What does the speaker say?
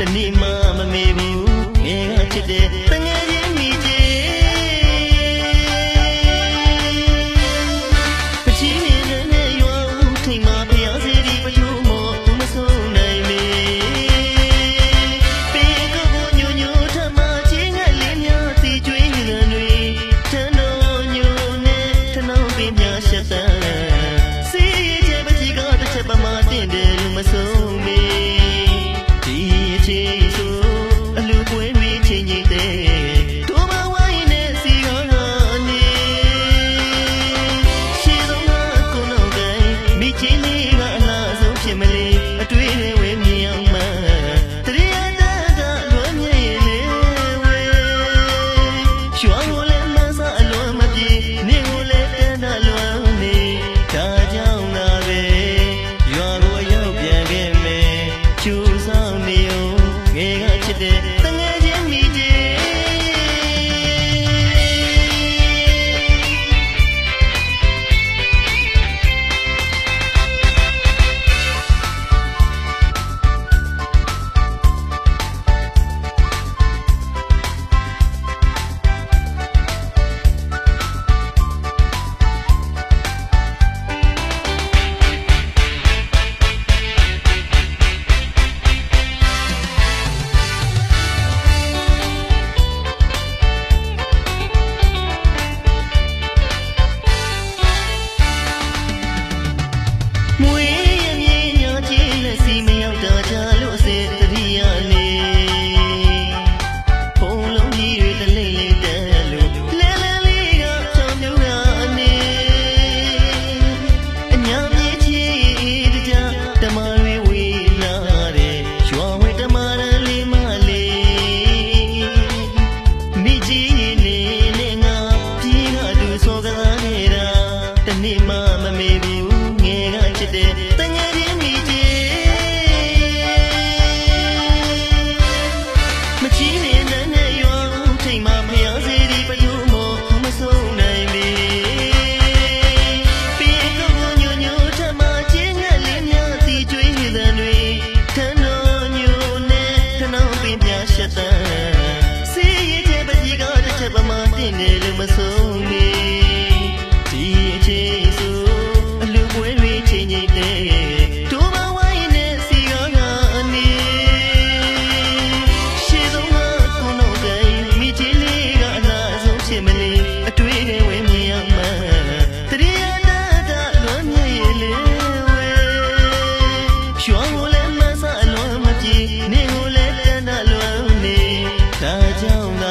တနေ့မှမမေ့ဘူးငယ်ကချစ်တဲ့ did. င့်နေလို့မဆုံးနေဒီအချိန်ဆိုအလူပွဲတွေချိန်ချိန်တဲ့တို့မဝိုင်းနဲ့စီရောကအနီရှေ့ဆုံးကကိုတော့တိုင်းမိချင်လေးကအနာဆုံးဖြစ်မလေးအတွေ့တွေဝင်မြင်ရမှတရိယာနာတာလွန်မြေလေးဝဲရွှေကိုလည်းမဆအလွန်မပြေနေကိုလည်းတန်တာလွန်နေဒါကြောင့်